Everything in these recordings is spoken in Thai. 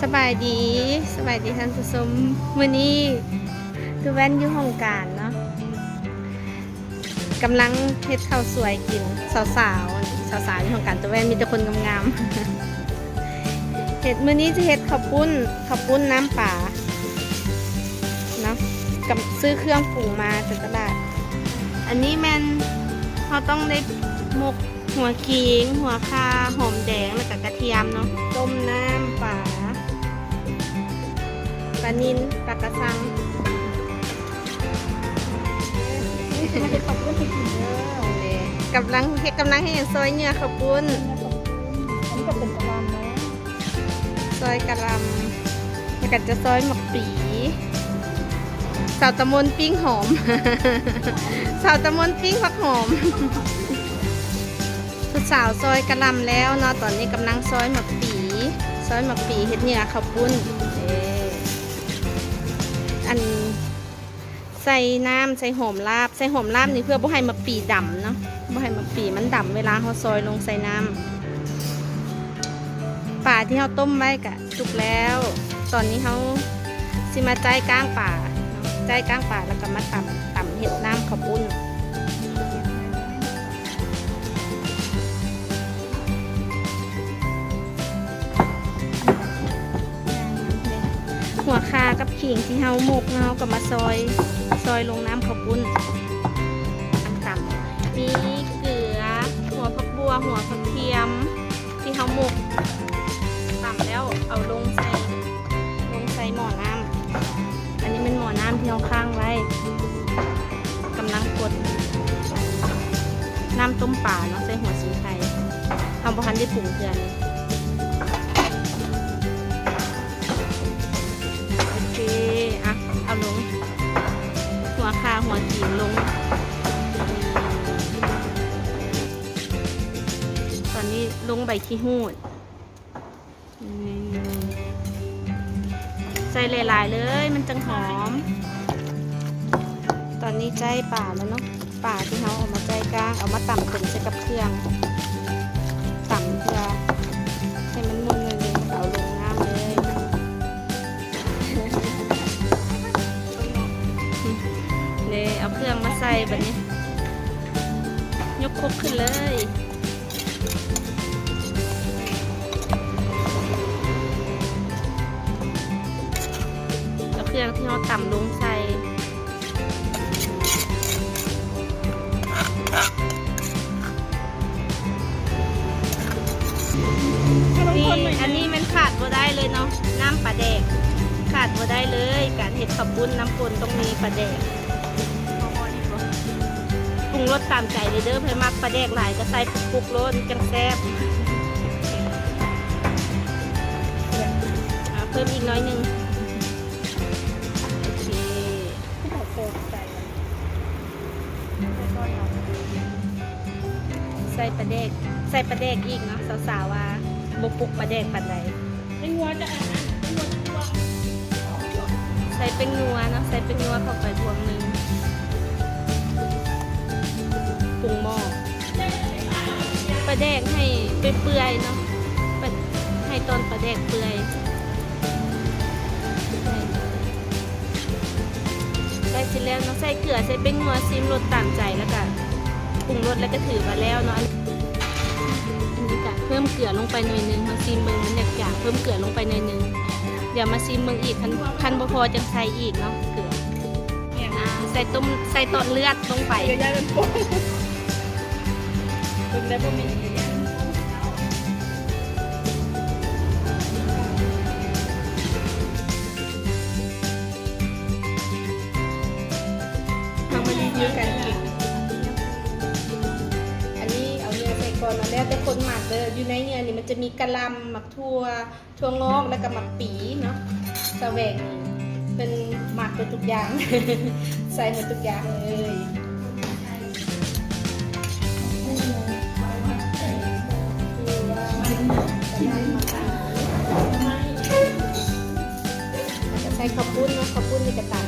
สบายดีสบายดีท่านผู้ชมมื้อนี้คือแว่นอยู่ห้องการเนาะกำลังเฮ็ดข้าวสวยกินสาวสาวสาวสาวอยู่ห้องการตัวแว่นมีแต่คนงามๆเฮ็ดมื้อนี้จะเฮ็ดข้าวปุ้นข้าวปุ้นน้ำป่าเนาะกับซื้อเครื่องปรุงมาจากตลาด อันนี้แมนเราต้องได้หมก หัวขิง หัวคาหอมแดง แล้วก็กระเทียมเนาะ ต้มน้ำปลาปลานินปลากระสังมันจะขอบคุณที่กินเด้อนี่กำลังเฮ็ดกำลังให้อย่างซอยเนื้อข้าวปุ้นอันนี้ก็เป็นกระลำนะซอยกะหลำแล้วก็จะซอยหมักปีสาวตะมนปิ้งหอมสาวตะมนปิ้งผักหอม ผู้สาวซอยกระลำแล้วเนาะตอนนี้กำลังซอยหมักปีซอยหมักปีเฮ็ดเนื้อข้าวปุ้นอันใส่น้ำใส่หอมลาบใส่หอมลาบนี่เพื่อบ่ให้หมักปีดำเนาะบ่ให้หมักปีมันดำเวลาเขาซอยลงใส่น้ำป่าที่เขาต้มไว้กะสุกแล้ว ตอนนี้เขาสิมาใจก้างป่าใจก้างป่าแล้วก็มาต่ำต่ำเห็ดน้ำข้าวปุ้น กับขิงที่เฮาหมกเฮากับมาซอยซอยลงน้ำข้าวปุ้นต่ำๆมีเกลือ หัวผักบัว หัวผักเทียม ที่เฮาหมกต่ำแล้วเอาลงใส่ลงใส่หม้อน้ำอันนี้เป็นหม้อน้ำที่เฮาข้างไว้กำลังกดน้ำต้มป่าเนาะใส่หัวสีไข่ทำบ่ทันได้ปรุงเกลือเลย ลงใบขี้หูด ใส่หลายๆเลย มันจังหอม ตอนนี้ใจป่าแล้วเนาะป่าที่เขาเอามาใจกลาง เอามาต่ำตึงใส่กับเครื่องต่ำเพื่อให้มันมุนเลยเอาลงน้ำเลยเลยเอาเครื่องมาใส่แบบนี้ ยกครกขึ้นเลย ต่ำลงใส่นี่อันนี้มันขาดบ่ได้เลยเนาะน้ำปลาแดก ขาดบ่ได้เลย การเห็ดขับปุ้นน้ำปนต้องมีปลาแดกปรุงรสตามใจเลยเด้อเพื่อมักปลาแดกหลายก็ใส่ปุกๆรสจังแซ่บอะเพิ่มอีกน้อยหนึ่ง ใส่ปลาแดกใส่ปลาแดกอีกเนาะสาวๆว่าบปลุกปลาแดกปันใดไอ้งัวจะอ่านไอ้งัวจะว่าใส่เป็นนัวเนาะใส่เป็นนัวเข้าไปพวงหนึงปรุงหม้อปลาแดกให้เปื่อยๆเนาะปลาให้ตอนปลาแดกเปื่อยได้สิแล้วเนาะใส่เกลือใส่เป็นนัวซิมรสตามใจแล้วก็ ปรุงรสแล้วก็ถือมาแล้วเนาะอันนี้ก็เพิ่มเกลือลงไปหน่อยนึงมาซิมเบิ่งมันอยากอยากเพิ่มเกลือลงไปหน่อยนึงเดี๋ยวมาซิมเมืองอีกคันคันบ่พอจะใส่อีกเนาะเกลือเนี่ยอ่าใส่ต้มใส่ต้นเลือดลงไปเดี๋ยวยายเป็นปงเป็นได้บ่มี เนื้อใส่ก่อนเนาะแล้วแต่คนหมักเด้ออยู่ในเนื้อนี่มันจะมีกะหล่ำหมักทั่วทั่วงอกแล้วก็หมักปีเนาะสะแหวงเป็นหมักเป็นทุกอย่าง ใส่หมดทุกอย่างเลยแล้วก็ใส่ข้าวปุ้นเนาะข้าวปุ้นนี่ก็ตามใ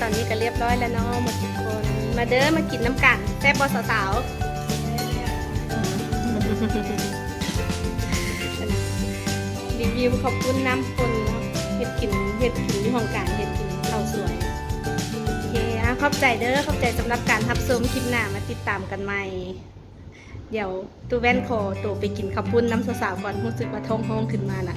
ตอนนี้ก็เรียบร้อยแล้วเนาะหมดทุกคน มาเด้อมากินน้ำกันแซ่บบอสาวๆรีวิวขอบคุณน้ำปนเนาะเห็ดกินเห็ดกินที่ห้องการเห็ดกินข้าสวยโอเคอะขอบใจเด้อขอบใจสำหรับการทับชมคลิปหน้ามาติดตามกันใหม่เดี๋ยวตูแว่นโคตัวไปกินข้าวปุ้นน้ำสาวๆก่อนรู้สึกว่าท้องห้องขึ้นมาน่ะ